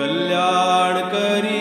कल्याण करी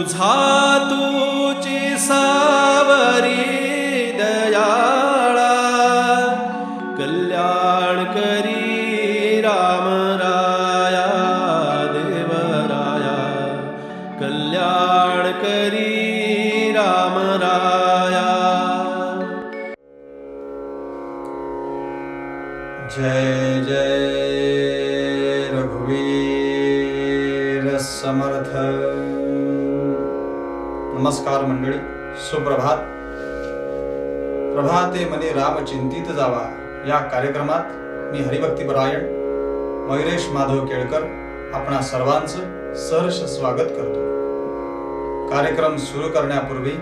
तुझा तुची सावरी. नमस्कार मंडळी सुप्रभात. प्रभाते मने राम चिंतित जावा. या कार्यक्रमात मी हरिभक्तीपरायण मयुरेश माधव केळकर आपणा सर्वांचं सहर्ष स्वागत करतो. कार्यक्रम सुरू करण्यापूर्वी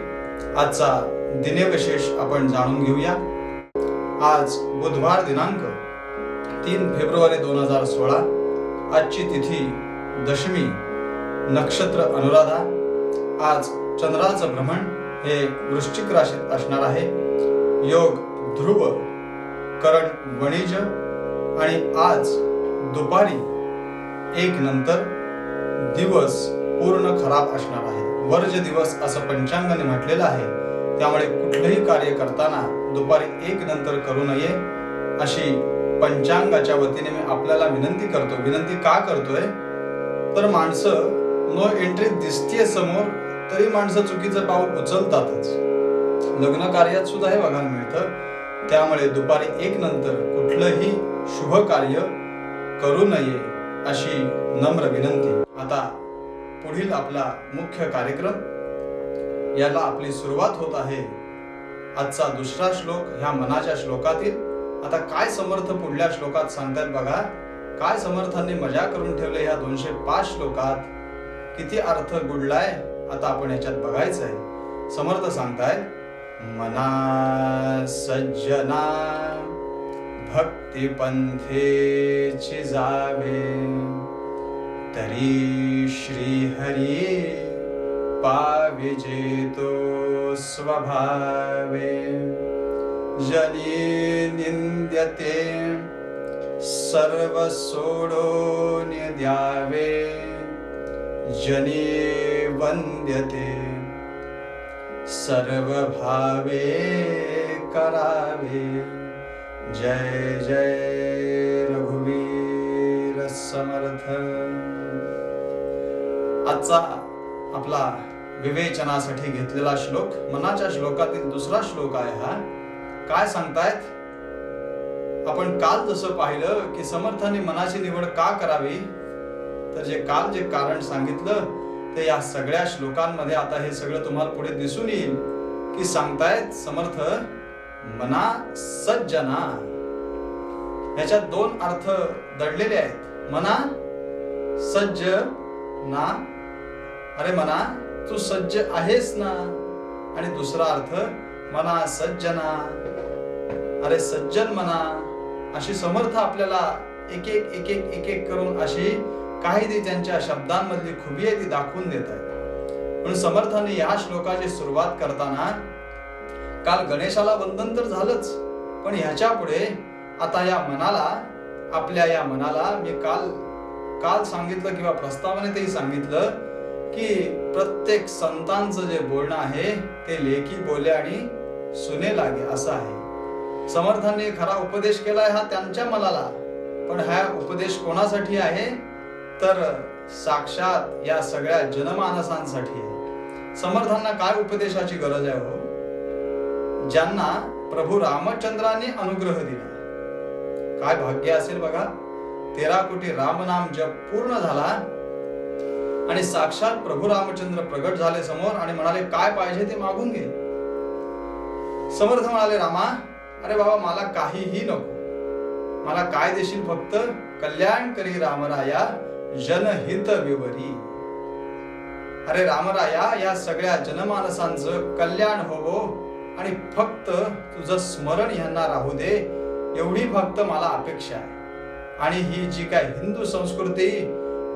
आजचा दिनविशेष आपण जाणून घेऊया. आज बुधवार दिनांक तीन फेब्रुवारी दोन हजार सोळा आजची तिथी दशमी नक्षत्र अनुराधा. आज चंद्राचं भ्रमण हे वृश्चिक राशीत असणार आहे. योग ध्रुव करण वणिज आणि आज दुपारी एक नंतर दिवस पूर्ण खराब असणार आहे. वर्ज दिवस असं पंचांगाने म्हटलेलं आहे त्यामुळे कुठलंही कार्य करताना दुपारी एक नंतर करू नये अशी पंचांगाच्या वतीने मी आपल्याला विनंती करतो. विनंती का करतोय? तर माणसं नो एंट्री दिसतीये समोर तरी माणसं चुकीचं पाऊल उचलतातच. लग्न कार्यात सुद्धा हे बघायला मिळतं. त्यामुळे दुपारी एक नंतर कुठलंही शुभ कार्य करू नये अशी नम्र विनंती. आता पुढील आपला मुख्य कार्यक्रम. याला आपली सुरुवात होत आहे. आजचा दुसरा श्लोक ह्या मनाच्या श्लोकातील. आता काय समर्थ पुढल्या श्लोकात सांगतात बघा. काय समर्थांनी मजा करून ठेवले ह्या दोनशे पाच श्लोकात? किती अर्थ गुडलाय? आता आपण याच्यात बघायचं आहे समर्थ सांगताय मना सज्जना भक्तिपंथेची जावे तरी श्रीहरी पाविजेतो स्वभावे. जनी निंद्यते सर्व सोडून द्यावे जनी वंद्यते सर्व भावे करावे। जय जय रघुवीर समर्थ आजचा आपला विवेचनासाठी घेतलेला श्लोक मनाच्या श्लोकातील दुसरा श्लोक आहे हा. काय सांगतायत? आपण काल जसं पाहिलं की समर्थाने मनाची निवड का करावी? तर जे काल जे कारण सांगितलं ते या सगळ्या श्लोकांमध्ये आता हे सगळं तुम्हाला पुढे दिसून येईल. की सांगतायत समर्थ मना सज्जना. याच्यात दोन अर्थ दडलेले आहेत. मना सज्ज ना. अरे मना तू सज्ज आहेस ना? आणि दुसरा अर्थ मना सज्जना. अरे सज्जन मना अशी समर्थ आपल्याला एक एक एक एक एक एक करून अशी काही ती त्यांच्या शब्दांमधली खुबी आहे ती दाखवून देत आहेत म्हणून समर्थाने या श्लोकाची सुरुवात करताना काल गणेशाला वंदन तर झालंच पण ह्याच्या पुढे आता या मनाला आपल्या या मनाला मी काल काल सांगितलं किंवा प्रस्तावनेतही सांगितलं की प्रत्येक संतांचं जे बोलणं आहे ते लेखी बोले आणि सुने लागे असं आहे. समर्थांनी खरा उपदेश केलाय हा त्यांच्या मनाला पण हा उपदेश कोणासाठी आहे? तर साक्षात या सगळ्या जनमानसांसाठी आहे. समर्थांना काय उपदेशाची गरज आहे हो? ज्यांना प्रभू रामचंद्रांनी अनुग्रह दिला. काय भाग्य असेल बघा. तेरा कोटी रामनाम जप पूर्ण झाला. आणि साक्षात प्रभू रामचंद्र प्रगट झाले समोर आणि म्हणाले काय पाहिजे ते मागून घे. समर्थ म्हणाले रामा अरे बाबा मला काहीही नको. मला काय देशील फक्त कल्याण करी रामराया जनहित विवरी अरे रामराया या सगळ्या जनमानसांचं कल्याण होवो आणि फक्त तुझं स्मरण ह्यांना राहू दे एवढी फक्त मला अपेक्षा आहे. आणि ही जी काय हिंदू संस्कृती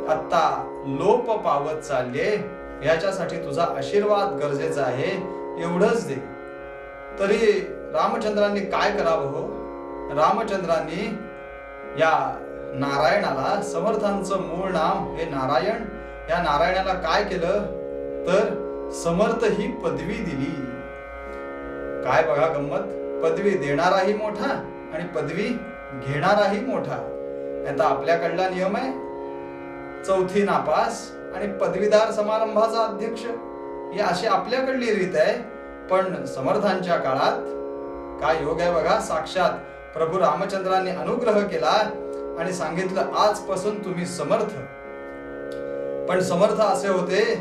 आत्ता लोप पावत चालले याच्यासाठी तुझा आशीर्वाद गरजेचा आहे एवढंच दे. तरी रामचंद्रांनी काय करावं हो? रामचंद्रांनी या नारायणाला समर्थांचं मूळ नाम हे नारायण. या नारायणाला काय केलं? तर समर्थ ही पदवी दिली. काय बघा गंमत? पदवी देणाराही मोठा आणि पदवी घेणाराही मोठा. आता आपल्याकडला नियम आहे. चौथी नापास आणि पदवीदार समारंभाचा अध्यक्ष. ही अशी आपल्याकडली रीत आहे. पण समर्थांच्या काळात काय योग आहे बघा? साक्षात प्रभू रामचंद्रांनी अनुग्रह केला. आणि सांगितलं आजपासून तुम्ही समर्थ. पण समर्थ असे होते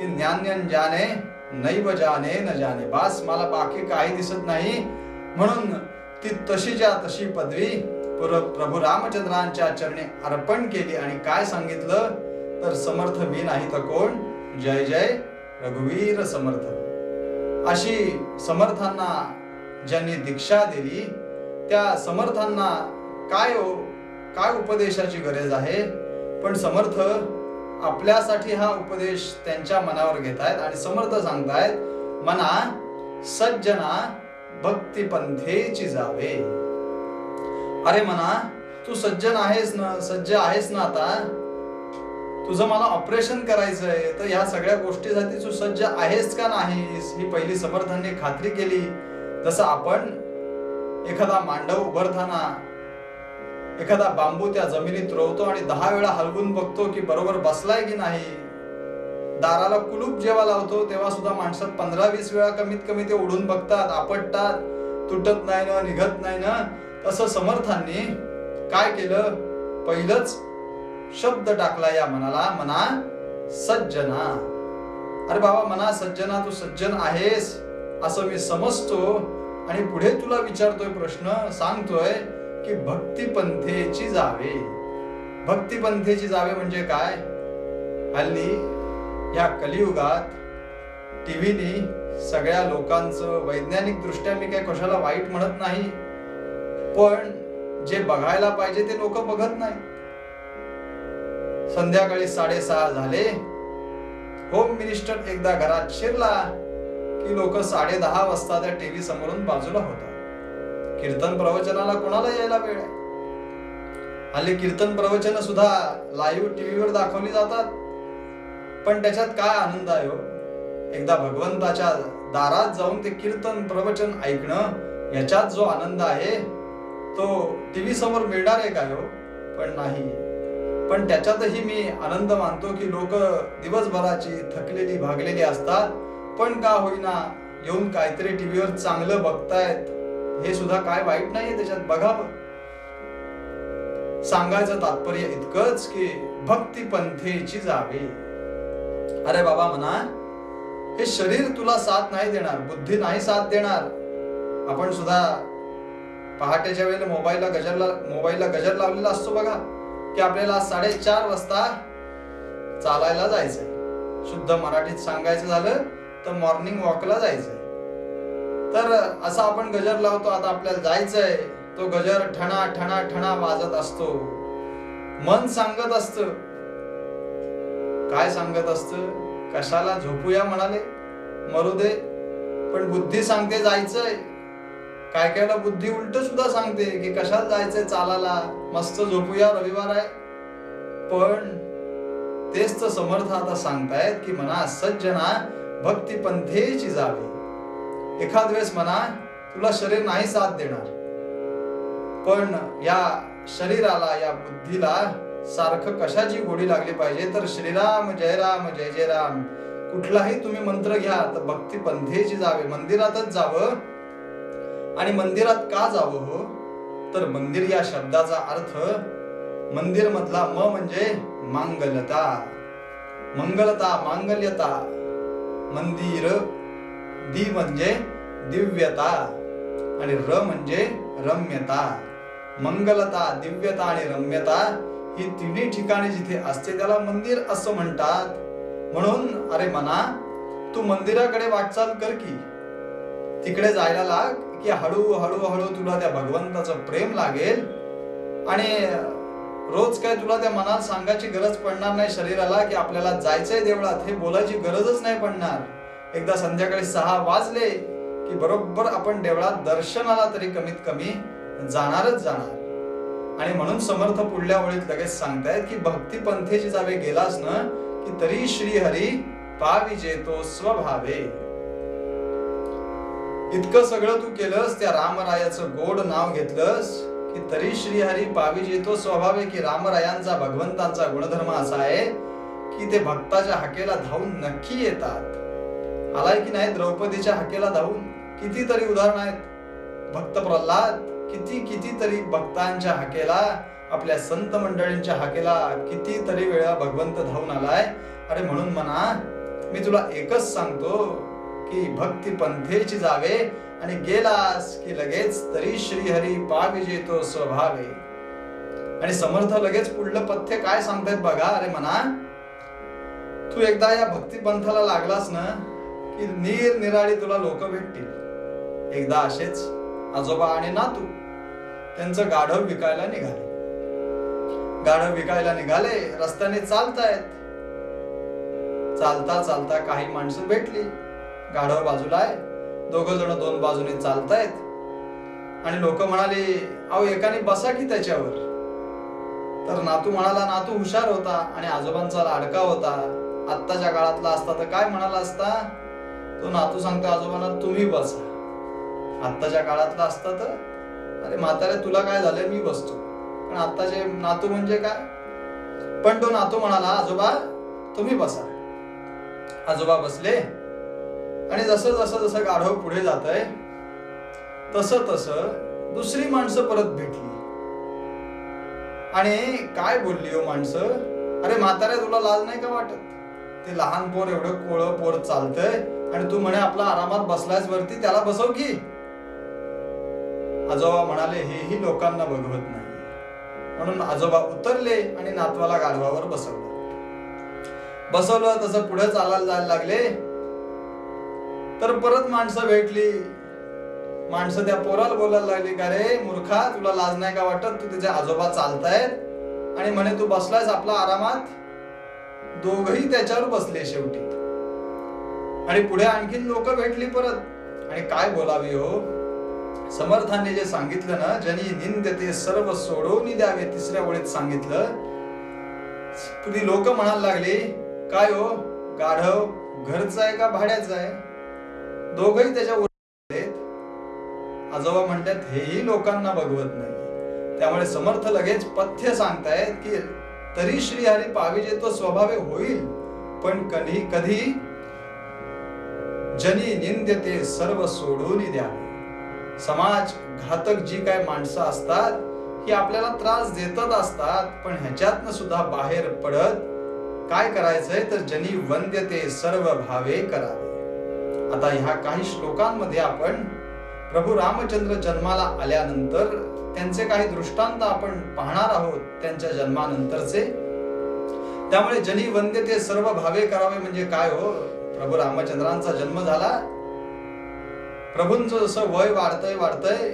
की ज्ञान जाने नैव जाने न जाने. बास मला बाकी काही दिसत नाही. म्हणून ती तशीच्या तशी पदवी पुर- प्रभू रामचंद्रांच्या चरणी अर्पण केली आणि काय सांगितलं? तर समर्थ मी नाही तर कोण? जय जय रघुवीर समर्थ. अशी समर्थांना ज्यांनी दीक्षा दिली त्या समर्थांना काय हो काय उपदेशाची गरज आहे? पण समर्थ आपल्यासाठी हा उपदेश त्यांच्या मनावर घेत आहेत आणि समर्थ सांगतायत मना सज्जना भक्तिपंथेची जावे. अरे मना तू सज्जन आहेस ना सज्ज आहेस ना आता? तुझं मला ऑपरेशन करायचंय तर ह्या सगळ्या गोष्टीसाठी तू सज्ज आहेस का नाहीस? ही पहिली समर्थांनी खात्री केली. जसं आपण एखादा मांडव उभारताना एखादा बांबू त्या जमिनीत रोवतो आणि दहा वेळा हलवून बघतो की बरोबर बसलाय की नाही. दाराला कुलूप जेव्हा लावतो तेव्हा सुद्धा माणसात पंधरा वीस वेळा कमीत कमी ते उडून बघतात. आपटतात तुटत नाही ना निघत नाही ना. तसं समर्थांनी काय केलं? पहिलंच शब्द टाकला या मनाला मना सज्जना. अरे बाबा मना सज्जना तू सज्जन आहेस असं मी समजतो. आणि पुढे तुला विचारतोय प्रश्न सांगतोय की भक्तिपंथेची जावे. भक्तिपंथेची जावे म्हणजे काय? हल्ली या कलियुगात टीव्हीनी सगळ्या लोकांचं वैज्ञानिक दृष्ट्या मी काही कशाला वाईट म्हणत नाही पण जे बघायला पाहिजे ते लोक बघत नाही संध्याकाळी साडेसहा झाले. होम मिनिस्टर एकदा घरात शिरला की लोक साडे दहा वाजता त्या टीव्ही समोरून बाजूला होतात. कीर्तन प्रवचनाला कोणाला यायला वेळ आहे? हल्ली कीर्तन प्रवचन सुद्धा लाईव्ह टीव्हीवर दाखवली जातात. पण त्याच्यात काय आनंद आहे हो? एकदा भगवंताच्या दारात जाऊन ते कीर्तन प्रवचन ऐकणं याच्यात जो आनंद आहे तो टीव्ही समोर मिळणार आहे काय हो? पण नाही. पण त्याच्यातही मी आनंद मानतो की लोक दिवसभराची थकलेली भागलेली असतात. पण का होईना येऊन काहीतरी टीव्हीवर चांगलं बघतायत हे सुद्धा काय वाईट नाहीये त्याच्यात? बघावं सांगायचं तात्पर्य इतकंच की भक्ती पंथेची जावे. अरे बाबा म्हणा हे शरीर तुला साथ नाही देणार बुद्धी नाही साथ देणार. आपण सुद्धा पहाटेच्या वेळेला मोबाईलला गजरला मोबाईलला गजर लावलेला असतो बघा की आपल्याला साडेचार वाजता चालायला जायचंय. शुद्ध मराठीत सांगायचं झालं तर मॉर्निंग वॉकला जायचंय. तर असा आपण गजर लावतो. आता आपल्याला जायचंय. तो गजर ठणा ठणा ठणा वाजत असतो. मन सांगत असत. काय सांगत असत? कशाला? झोपूया म्हणाले. मरू दे. पण बुद्धी सांगते जायचंय. काय कायला बुद्धी उलट सुद्धा सांगते की कशाला जायचंय चालायला? मस्त झोपूया रविवार आहे. पण तेच तर समर्थ आता सांगतायत की म्हणा सज्जना भक्ती पंथेची जावे. एखाद वेळेस म्हणा तुला शरीर नाही साथ देणार. पण या शरीराला या बुद्धीला सारखं कशाची गोडी लागली पाहिजे? तर श्रीराम जय राम जय जय राम. कुठलाही तुम्ही मंत्र घ्या तर भक्ती पंथेची जावे. मंदिरातच जावं. आणि मंदिरात का जावं हो? तर मंदिर या शब्दाचा अर्थ मंदिर मधला म म्हणजे मांगलता. मंगलता मांगल्यता. मंदिर दी म्हणजे दिव्यता आणि र म्हणजे रम्यता. मंगलता दिव्यता आणि रम्यता ही तिन्ही ठिकाणी जिथे असते त्याला मंदिर असं म्हणतात. म्हणून अरे मना तू मंदिराकडे वाटचाल कर की. तिकडे जायला लाग की हळू हळू हळू तुला त्या भगवंताचं प्रेम लागेल. आणि रोज काय तुला त्या मनात सांगायची गरज पडणार नाही शरीराला की आपल्याला जायचंय देवळात हे बोलायची गरजच नाही पडणार. एकदा संध्याकाळी सहा वाजले की बरोबर आपण देवळात दर्शनाला तरी कमीत कमी जाणारच जाणार. आणि म्हणून समर्थ पुढल्या ओळीत लगेच सांगतायत की भक्ती पंथेची जावे गेलास ना की तरी श्री हरी पाविजेतो स्वभावे. इतकं सगळं तू केलंस त्या रामरायाचं गोड नाव घेतलंस की तरी श्रीहरी हरी येतो स्वभाव की रामरायांचा भगवंतांचा गुणधर्म असा आहे की ते भक्ताच्या हाकेला धावून नक्की येतात. आलाय की नाही द्रौपदीच्या हाकेला धावून कितीतरी उदाहरण आहेत. भक्त प्रल्हाद किती कितीतरी भक्तांच्या हाकेला आपल्या संत मंडळींच्या हाकेला कितीतरी वेळा भगवंत धावून आलाय. अरे म्हणून म्हणा मी तुला एकच सांगतो की भक्ती पंथेची जावे आणि गेलास की लगेच तरी श्रीहरी पाविजेतो स्वभावे आणि समर्थ लगेच पुढलं पथ्य काय सांगतायत बघा. अरे म्हणा तू एकदा या भक्ती पंथाला लागलास ना की निरनिराळी तुला लोक भेटतील. एकदा असेच आजोबा आणि नातू त्यांचं गाढव विकायला निघाले. गाढव विकायला निघाले रस्त्याने चालतायत. चालता चालता काही माणसं भेटली. गाढव बाजूला आहे. दोघ जण दोन बाजूने चालतायत. आणि लोक म्हणाले अहो एकाने बसा की त्याच्यावर. तर नातू म्हणाला नातू हुशार होता आणि आजोबांचा लाडका होता. आत्ताच्या काळातला असता तर काय म्हणाला असता? तो नातू सांगतो आजोबांना तुम्ही बसा. आत्ताच्या काळातला असता तर अरे म्हातारे तुला काय झालंय? मी बसतो. पण आत्ताचे नातू म्हणजे काय? पण तो नातू म्हणाला आजोबा तुम्ही बसा. आजोबा बसले. आणि जसं जसं जसं गाढव पुढे जात आहे तसं तसं दुसरी माणसं परत भेटली. आणि काय बोलली हो माणसं? अरे म्हाताऱ्या तुला लाज नाही का वाटत? ते लहान पोर एवढं कोळ पोर चालतंय आणि तू म्हणे आपला आरामात बसलायस वरती त्याला बसव की. आजोबा म्हणाले हेही लोकांना बघवत नाही. म्हणून आजोबा उतरले आणि नातवाला गाढवावर बसवलं. बसवलं तसं पुढे चालायला जायला लागले. तर परत माणसं भेटली. माणसं त्या पोराला बोलायला लागली का रे मूर्खा तुला लाज नाही का वाटत? तू तिचे आजोबा चालतायत आणि म्हणे तू बसलायस आपला आरामात? दोघही त्याच्यावर बसले शेवटी. आणि पुढे आणखीन लोक भेटली परत. आणि काय बोलावी हो? समर्थाने जे सांगितलं ना ज्यांनी निंद ते सर्व सोडवून द्यावे तिसऱ्या ओळीत सांगितलं. ती लोक म्हणायला लागली काय हो? गाढव घरचा आहे का भाड्याचा आहे? दोघही त्याच्या आजोबा म्हणतात हेही लोकांना बघवत नाही. त्यामुळे समर्थ लगेच पथ्य सांगतायत की तरी श्रीहरी पाविजे तो स्वभावे होईल पण कधी कधी जनी निंद्यते सर्व सोडून द्या. समाज घातक जी काय माणसं असतात ही आपल्याला त्रास देतच असतात पण ह्याच्यातनं सुद्धा बाहेर पडत काय करायचंय? तर जनी वंद्यते सर्व भावे करावे. आता ह्या काही श्लोकांमध्ये आपण प्रभू रामचंद्र जन्माला आल्यानंतर त्यांचे काही दृष्टांत आपण पाहणार आहोत त्यांच्या जन्मानंतरचे. त्यामुळे जनी वंद्यते सर्व भावे करावे म्हणजे काय हो? प्रभू रामचंद्रांचा जन्म झाला. प्रभूंच जसं वय वाढतंय वाढतंय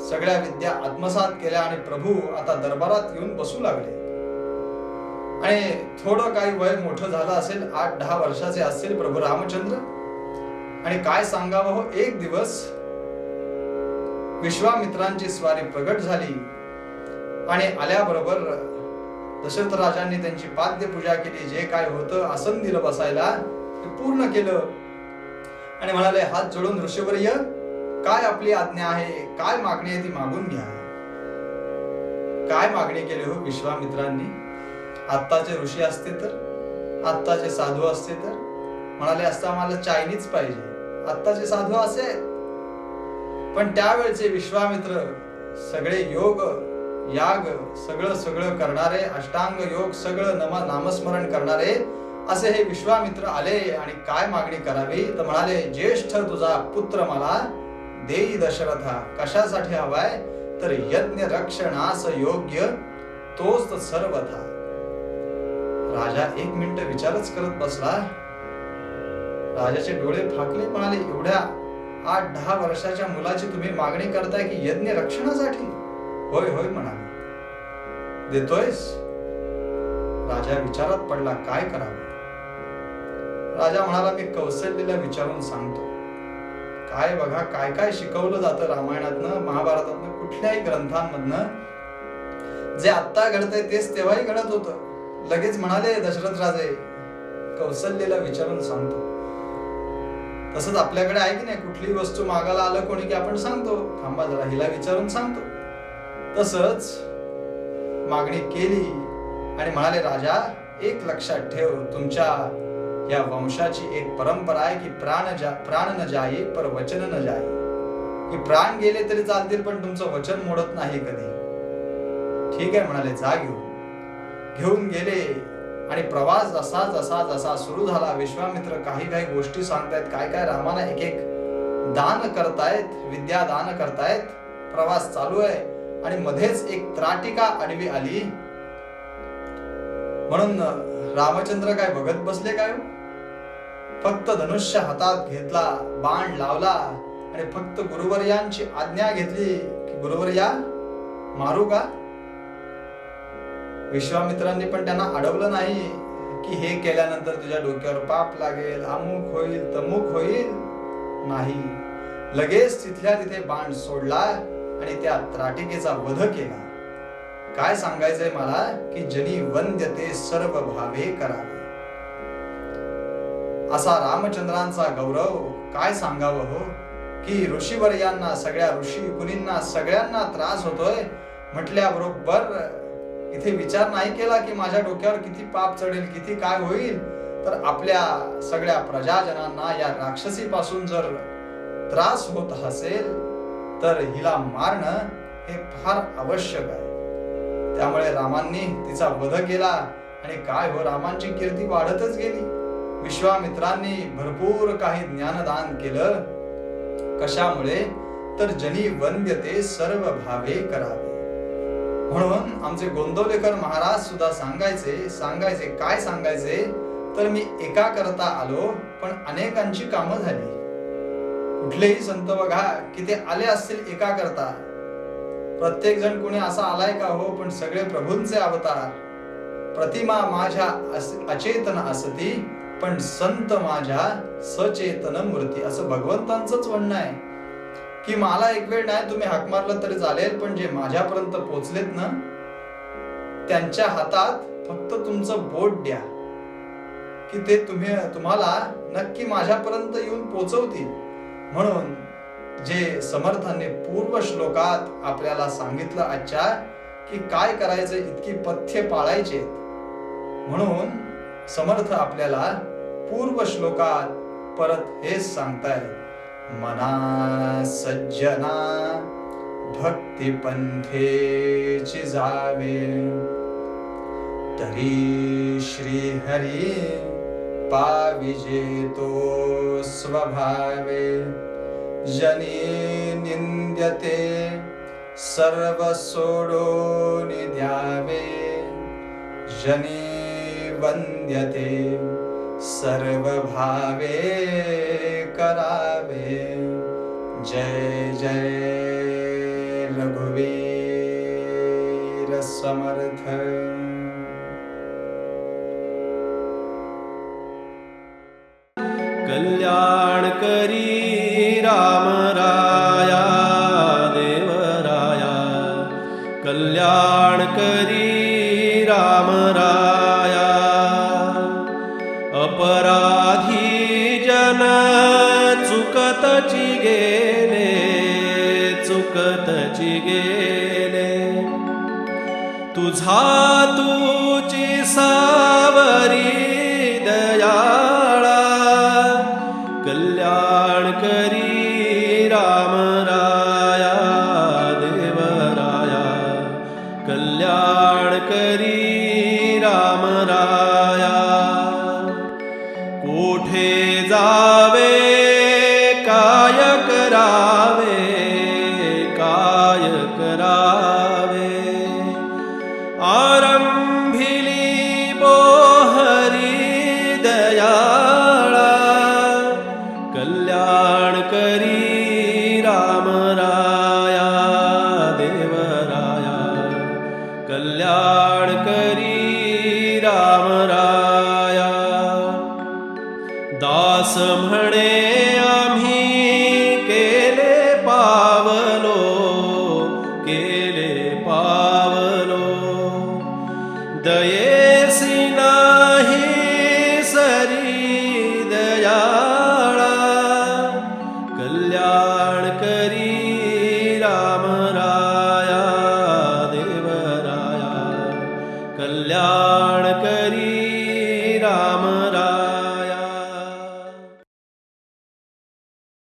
सगळ्या विद्या आत्मसात केल्या आणि प्रभू आता दरबारात येऊन बसू लागले. आणि थोडं काही वय मोठं झालं असेल आठ दहा वर्षाचे असतील प्रभू रामचंद्र. आणि काय सांगावं हो एक दिवस विश्वामित्रांची स्वारी प्रगट झाली. आणि आल्याबरोबर दशरथ राजांनी त्यांची पाद्य पूजा केली जे काय होतं आसन दिलं बसायला. ते पूर्ण केलं. आणि म्हणाले हात जोडून ऋषीवर्य काय आपली आज्ञा आहे? काय मागणी आहे ती मागून घ्या. काय मागणी केली हो विश्वामित्रांनी? आत्ताचे ऋषी असते तर? आत्ताचे साधू असते तर? म्हणाले असता आम्हाला चायनीज पाहिजे. आत्ताचे साधू असे पण त्यावेळचे विश्वामित्र सगळे योग याग सगळं सगळं करणारे अष्टांग योग सगळं नमा नामस्मरण करणारे असे हे विश्वामित्र आले आणि काय मागणी करावी? तर म्हणाले ज्येष्ठ तुझा पुत्र मला देई दशरथा कशासाठी हवाय? तर यज्ञ रक्षणास योग्य तोच सर्वथा. राजा एक मिनिट विचारच करत बसला. राजाचे डोळे फाकले म्हणाले एवढ्या आठ दहा वर्षाच्या मुलाची तुम्ही मागणी करताय की यज्ञ रक्षणासाठी? होय होय म्हणाले. देतोयस? राजा विचारात पडला काय करावं? राजा म्हणाला मी कौशल्यला विचारून सांगतो. काय बघा काय काय शिकवलं जातं रामायणातनं महाभारतातनं कुठल्याही ग्रंथांमधनं. जे आत्ता घडतंय तेच तेव्हाही घडत होतं. लगेच म्हणाले दशरथ राजे कौशल्यला विचारून सांगतो. तसंच आपल्याकडे आहे की नाही? कुठली वस्तू मागायला आलं कोणी की आपण सांगतो. थांबा जरा हिला विचारून सांगतो. तसंच मागणी केली आणि म्हणाले राजा एक लक्षात ठेव तुमच्या या वंशाची एक परंपरा आहे की प्राण जा प्राण न जाई पर वचन न जाई की प्राण गेले तरी चालतील पण तुमचं वचन मोडत नाही कधी. ठीक आहे म्हणाले जा घेऊ घेऊन गेले आणि प्रवास जसा जसा जसा सुरू झाला विश्वामित्र काही काही गोष्टी सांगतायत. काय काय रामाला एक एक दान करतायत विद्या दान करतायत. प्रवास चालू आहे आणि मध्येच एक त्राटिका आडवी आली. म्हणून रामचंद्र काय बघत बसले काय हो? फक्त धनुष्य हातात घेतला बाण लावला आणि फक्त गुरुवर्यांची आज्ञा घेतली की गुरुवर्या मारू का? विश्वामित्रांनी पण त्यांना अडवलं नाही की हे केल्यानंतर तुझ्या डोक्यावर पाप लागेल अमुक होईल तमुक होईल. नाही. लगेच तिथल्या तिथे बाण सोडला आणि त्या त्राटिकेचा वध केला. काय सांगायचंय मला की जनी वंद्यते सर्व भावे करावे. असा रामचंद्रांचा गौरव काय सांगावं हो? की ऋषीवर्यांना सगळ्या ऋषी कुणींना सगळ्यांना त्रास होतोय? म्हटल्याबरोबर इथे विचार नाही केला की माझ्या डोक्यावर किती पाप चढेल किती काय होईल? तर आपल्या सगळ्या प्रजाजनांना या राक्षसी पासून जर त्रास होत असेल तर हिला मारणं हे फार आवश्यक आहे. त्यामुळे रामांनी तिचा वध केला आणि काय हो रामांची कीर्ती वाढतच गेली. विश्वामित्रांनी भरपूर काही ज्ञानदान केलं. कशामुळे? तर जनी वंद्यते सर्व भावे करावे. म्हणून आमचे गोंदवलेकर महाराज सुद्धा सांगायचे सांगायचे काय सांगायचे? तर मी एका करता आलो पण अनेकांची कामं झाली. कुठलेही संत बघा की ते आले असतील एका करता. प्रत्येक जण कोणी असा आलाय का हो पण सगळे प्रभूंचे अवतार. प्रतिमा माझ्या अस- अचेतन असती पण संत माझ्या सचेतन मूर्ती असं भगवंतांचंच म्हणणं आहे. की मला एक वेळ नाही तुम्ही हाक मारलं तरी चालेल पण जे माझ्यापर्यंत पोचलेत ना त्यांच्या हातात फक्त तुमचं बोट द्या. की ते तुम्ही तुम्हाला नक्की माझ्यापर्यंत येऊन पोचवतील. म्हणून जे समर्थांनी पूर्व श्लोकात आपल्याला सांगितलं आजच्या की काय करायचं इतकी पथ्य पाळायचे म्हणून समर्थ आपल्याला पूर्व श्लोकात परत हेच सांगतायत मना सज्जना भक्ती पंथेची जावे. तरी श्री हरी पाविजे तो स्वभावे. जनी निंद्यते सर्व सोडो द्यावे. जनी वंद सर्व सर्वभावे करावे। जय जय रघुवीर समर्थ। गेले. तुझा तुची सावरी कल्याणकरी रामराया राया। दासने